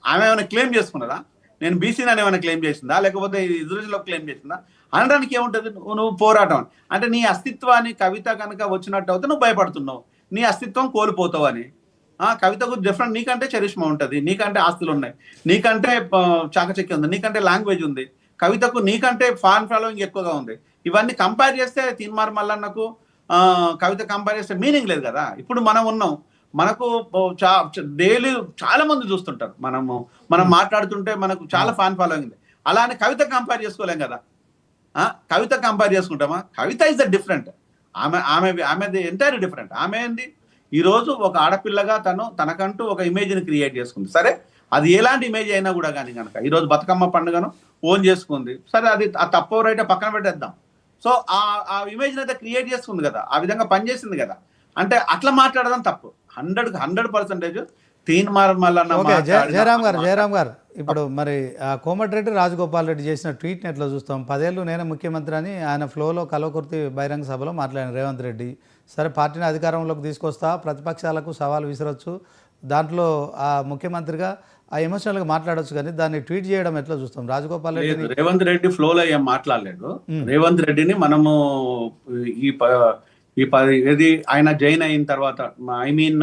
B: ఆమె ఏమైనా క్లెయిమ్ చేసుకున్నదా? నేను బీసీని అని ఏమైనా క్లెయిమ్ చేసిందా? లేకపోతే రిజర్వేషన్లో క్లెయిమ్ చేసిందా? అనడానికి ఏముంటుంది? నువ్వు నువ్వు పోరాటం. అంటే నీ అస్తిత్వాన్ని కవిత కనుక వచ్చినట్టు అయితే నువ్వు భయపడుతున్నావు. నీ అస్తిత్వం కోల్పోతావు అని. కవితకు డిఫరెంట్ నీకంటే చరిష్మా ఉంటుంది. నీకంటే ఆస్తులు ఉన్నాయి. నీకంటే ఆ, చాకచక్యం ఉంది. నీకంటే లాంగ్వేజ్ ఉంది. కవితకు నీకంటే ఫాన్ ఫాలోయింగ్ ఎక్కువగా ఉంది. ఇవన్నీ కంపేర్ చేస్తే తీన్మార్ మల్లన్నకు కవిత కంపేర్ చేస్తే మీనింగ్ లేదు కదా. ఇప్పుడు మనం ఉన్నాం. మనకు డైలీ చాలా మంది చూస్తుంటారు. మనము మనం మాట్లాడుతుంటే మనకు చాలా ఫాన్ ఫాలోయింగ్ ఉంది. అలా అని కవిత కంపేర్ చేసుకోలేం కదా. కవిత కంపేర్ చేసుకుంటామా? కవిత ఇస్ ద డిఫరెంట్ ఆమె ఆమె ఆమెది ఎంటైర్ డిఫరెంట్ ఆమె ఏంది? ఈ రోజు ఒక ఆడపిల్లగా తను తనకంటూ ఒక ఇమేజ్ని క్రియేట్ చేసుకుంది. సరే? అది ఎలాంటి ఇమేజ్ అయినా కూడా కానీ కనుక ఈ రోజు బతుకమ్మ పండుగను ఓన్ చేసుకుంది. సరే అది ఆ తప్పు రైట్ పక్కన పెట్టేద్దాం. సో ఆ ఆ ఇమేజ్ అయితే క్రియేట్ చేసుకుంది కదా. ఆ విధంగా పనిచేసింది కదా. అంటే అట్లా మాట్లాడడం తప్పు. హండ్రెడ్ హండ్రెడ్ పర్సెంటేజ్
A: జయరామ్ గారు జయరామ్ గారు ఇప్పుడు మరి ఆ కోమటిరెడ్డి రాజగోపాల్ రెడ్డి చేసిన ట్వీట్ని ఎట్లా చూస్తాం? పదేళ్ళు నేనే ముఖ్యమంత్రి అని ఆయన ఫ్లోలో కలవకుర్తి బహిరంగ సభలో మాట్లాడిన రేవంత్ రెడ్డి. సరే పార్టీని అధికారంలోకి తీసుకొస్తా ప్రతిపక్షాలకు సవాల్ విసరొచ్చు. దాంట్లో ఆ ముఖ్యమంత్రిగా ఆ ఎమోషనల్గా మాట్లాడొచ్చు కానీ దాన్ని ట్వీట్ చేయడం ఎట్లా చూస్తాం? రాజగోపాల్ రెడ్డిని
B: లేదు, రేవంత్ రెడ్డి ఫ్లోలో ఏం మాట్లాడలేదు. రేవంత్ రెడ్డిని మనము ఈ ఈ పది ఏది ఆయన జాయిన్ అయిన తర్వాత ఐ మీన్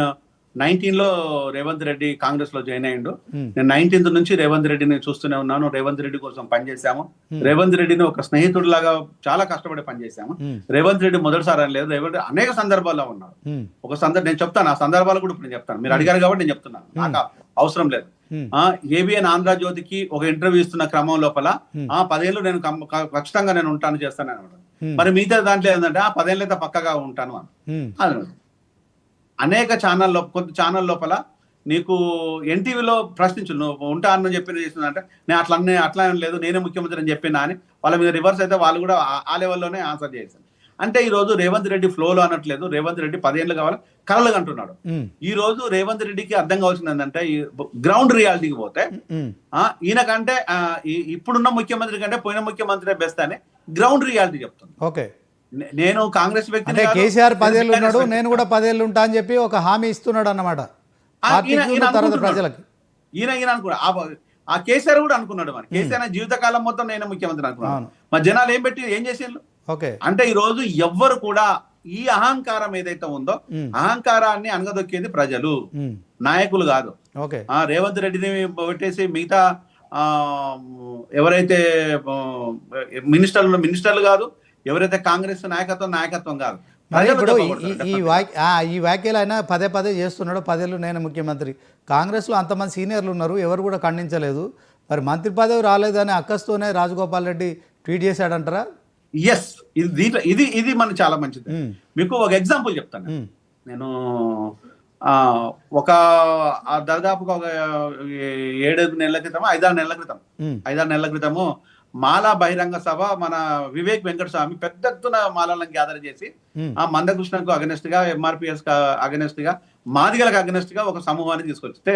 B: నైన్టీన్లో రేవంత్ రెడ్డి కాంగ్రెస్లో జాయిన్ అయ్యిండు. నేను నైన్టీన్త్ నుంచి రేవంత్ రెడ్డిని చూస్తూనే ఉన్నాను. రేవంత్ రెడ్డి కోసం పనిచేశాము. రేవంత్ రెడ్డిని ఒక స్నేహితుడిలాగా చాలా కష్టపడి పనిచేశాము. రేవంత్ రెడ్డి మొదటిసారి అని లేదు. రేవంత్ రెడ్డి అనేక సందర్భాల్లో ఉన్నారు.
A: ఉమ్,
B: ఒక సందర్భం నేను చెప్తాను ఆ సందర్భాలు కూడా ఇప్పుడు నేను చెప్తాను. మీరు అడిగారు కాబట్టి నేను చెప్తున్నాను. నాకు అవసరం లేదు. ఏబిఎన్ ఆంధ్రజ్యోతికి ఒక ఇంటర్వ్యూ ఇస్తున్న క్రమం లోపల. ఆ పదేళ్ళు నేను ఖచ్చితంగా నేను ఉంటాను చేస్తాను అనమాట. మరి మిగతా దాంట్లో ఏంటంటే ఆ పదేళ్ళు అయితే పక్కగా ఉంటాను అని. అనేక ఛానల్ కొంత ఛానల్ లోపల నీకు ఎన్టీవీలో ప్రశ్నించు నువ్వు ఉంటా అన్న చెప్పిన చేసిందంటే నేను అట్లా అన్నీ అట్లా ఏం లేదు నేనే ముఖ్యమంత్రి అని చెప్పినా అని వాళ్ళ మీద రివర్స్ అయితే వాళ్ళు కూడా ఆ- లెవెల్లోనే ఆన్సర్ చేశారు అంటే ఈ రోజు రేవంత్ రెడ్డి ఫ్లోలో అనట్లేదు. రేవంత్ రెడ్డి పదేళ్ళు కావాలి? కలలు అంటున్నాడు ఈ రోజు రేవంత్ రెడ్డికి అర్థం కావాల్సింది ఏంటంటే ఈ గ్రౌండ్ రియాలిటీకి పోతే ఈయనకంటే ఇప్పుడున్న ముఖ్యమంత్రి కంటే పోయిన ముఖ్యమంత్రి బెస్ట్ అని గ్రౌండ్ రియాలిటీ చెప్తుంది.
A: ఓకే.
B: నేను కాంగ్రెస్ కాదు,
A: కేసీఆర్ పదేళ్ళు ఉన్నాడు. నేను కూడా పదేళ్ళు ఉంటా అని చెప్పి ఒక హామీ ఇస్తున్నాడు అన్నమాట. ప్రజలకి.
B: ఈయన ఈయన అనుకున్నాడు. ఆ- కేసీఆర్ కూడా అనుకున్నాడు మరి. కేసీఆర్ జీవితకాలం మొత్తం నేను ముఖ్యమంత్రి అనుకున్నాను. మా జనాలు ఏం పెట్టి ఏం
A: ఓకే
B: అంటే ఈ రోజు ఎవ్వరు కూడా ఈ అహంకారం ఏదైతే ఉందో అహంకారాన్ని అనగదొక్కేది ప్రజలు. నాయకులు కాదు.
A: ఓకే.
B: ఆ రేవంత్ రెడ్డిని పెట్టేసి మిగతా ఎవరైతే మినిస్టర్లు మినిస్టర్లు కాదు ఎవరైతే కాంగ్రెస్ నాయకత్వం నాయకత్వం కాదు.
A: ఇప్పుడు ఈ-
B: దెబ్బకొడతారు.
A: ఈ వ్యాఖ్యలు అయినా పదే పదే చేస్తున్నాడు పదేళ్ళు నేను ముఖ్యమంత్రి. కాంగ్రెస్లో అంతమంది సీనియర్లు ఉన్నారు ఎవరు కూడా ఖండించలేదు. మరి మంత్రి పదవి రాలేదని అక్కస్తోనే రాజగోపాల్ రెడ్డి ట్వీట్ చేశాడంటారా?
B: ఎస్ ఇది దీంట్లో ఇది ఇది మనకు చాలా మంచిది. మీకు ఒక ఎగ్జాంపుల్ చెప్తాను నేను. ఒక దాదాపుగా ఒక ఏడు నెలల క్రితం ఐదారు నెలల క్రితం. ఐదారు నెలల క్రితము మాలా బహిరంగ సభ మన వివేక్ వెంకట స్వామి పెద్ద ఎత్తున మాలలను గ్యాదర్ చేసి ఆ మందకృష్ణకు అగనెస్ట్గా ఎంఆర్పిఎస్ అగనెస్ట్గా మాదిగలకు అగనెస్ట్గా ఒక సమూహాన్ని తీసుకొచ్చితే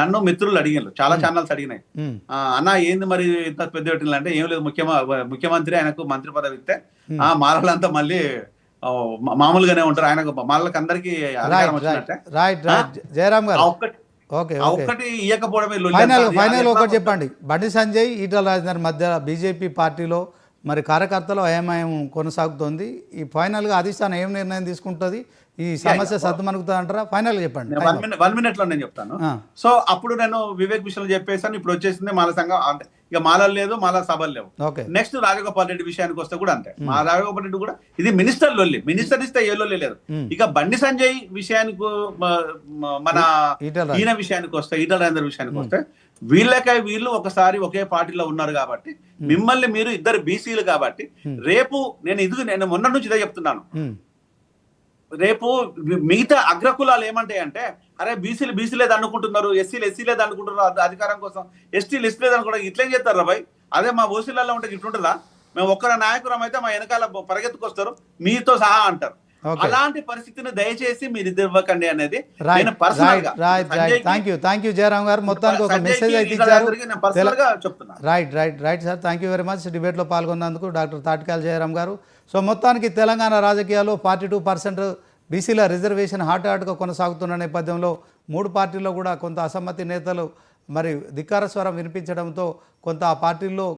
B: నన్ను మిత్రులు అడిగారు చాలా ఛానల్స్ అడిగినాయి. అన్న ఏంది మరి ఇంత పెద్ద పెట్టిన అంటే ఏం లేదు ముఖ్యమ ముఖ్యమంత్రి ఆయనకు మంత్రి పదవి ఇస్తే ఆ మాలలంతా మళ్ళీ మామూలుగానే ఉంటారు. ఆయనకు మాలలకు అందరికి
A: రైట్ జయరామ్ గారు. ఓకే
B: ఒక్కటి ఇయ్యకపోవడమే
A: ఫైనల్ ఒకటి చెప్పండి. బండి సంజయ్ ఈటల రాజేందర్ మధ్య బీజేపీ పార్టీలో మరి కార్యకర్తలు అయమయం కొనసాగుతోంది. ఈ ఫైనల్గా అధిష్టానం ఏం నిర్ణయం తీసుకుంటుంది? ఈ సమస్య సద్దుమణుగుతుంది అంటారా? ఫైనల్ చెప్పండి.
B: వన్ మినిట్ వన్లో నేను చెప్తాను సో అప్పుడు నేను వివేక్ విషయంలో చెప్పేసాను ఇప్పుడు వచ్చేసింది మాల సంఘం. అంటే ఇక మాలలు లేదు మాల సభలు లేవు.
A: ఓకే.
B: నెక్స్ట్ రాజగోపాల్ రెడ్డి విషయానికి వస్తే కూడా అంతే. మా రాజగోపాల్ రెడ్డి కూడా ఇది మినిస్టర్ లొల్లి. మినిస్టర్ ఇస్తే ఏ లొల్లి లేదు. ఇక బండి సంజయ్ విషయానికి మన. ఈయన విషయానికి వస్తే ఈటల రాజేందర్ విషయానికి వస్తే వీళ్ళకై వీళ్ళు ఒకసారి ఒకే పార్టీలో ఉన్నారు కాబట్టి మిమ్మల్ని మీరు ఇద్దరు బీసీలు కాబట్టి రేపు నేను ఇది నేను మొన్న నుంచి ఇదే చెప్తున్నాను. రేపు మిగతా అగ్రకులాలు ఏమంటాయి అంటే అరే బీసీలు బీసీలేదు అనుకుంటున్నారు ఎస్సీలు ఎస్సీలేదు అనుకుంటున్నారు అధి- అధికారం కోసం ఎస్టీలు ఎస్టీలేదు అనుకుంటారు ఇట్లేం చేస్తారు రాబాయ్ అదే మా ఓసీలలో ఉంటే ఇట్లుంటుందా మేము ఒక్కర నాయకురం అయితే మా వెనకాల పరిగెత్తుకొస్తారు మీతో సహా అంటారు. అలాంటి పరిస్థితిని దయచేసి మీరు ఇవ్వకండి అనేది నేను పర్సనల్గా
A: thank you thank you Jayaram garu. మొత్తానికి ఒక మెసేజ్ అయితే ఇచ్చారు.
B: పర్సనల్గా చెప్తున్నా.
A: Right right right sir. Thank you very much డిబేట్లో పాల్గొన్నందుకు డాక్టర్ తాటికాయల జయరామ్ గారు. సో మొత్తానికి తెలంగాణ రాజకీయాల్లో ఫార్టీ టూ పర్సెంట్ బీసీల రిజర్వేషన్ హాట్ హాట్గా కొనసాగుతున్న నేపథ్యంలో మూడు పార్టీల్లో కూడా కొంత అసమ్మతి నేతలు మరి ధిక్కార స్వరం వినిపించడంతో కొంత ఆ పార్టీల్లో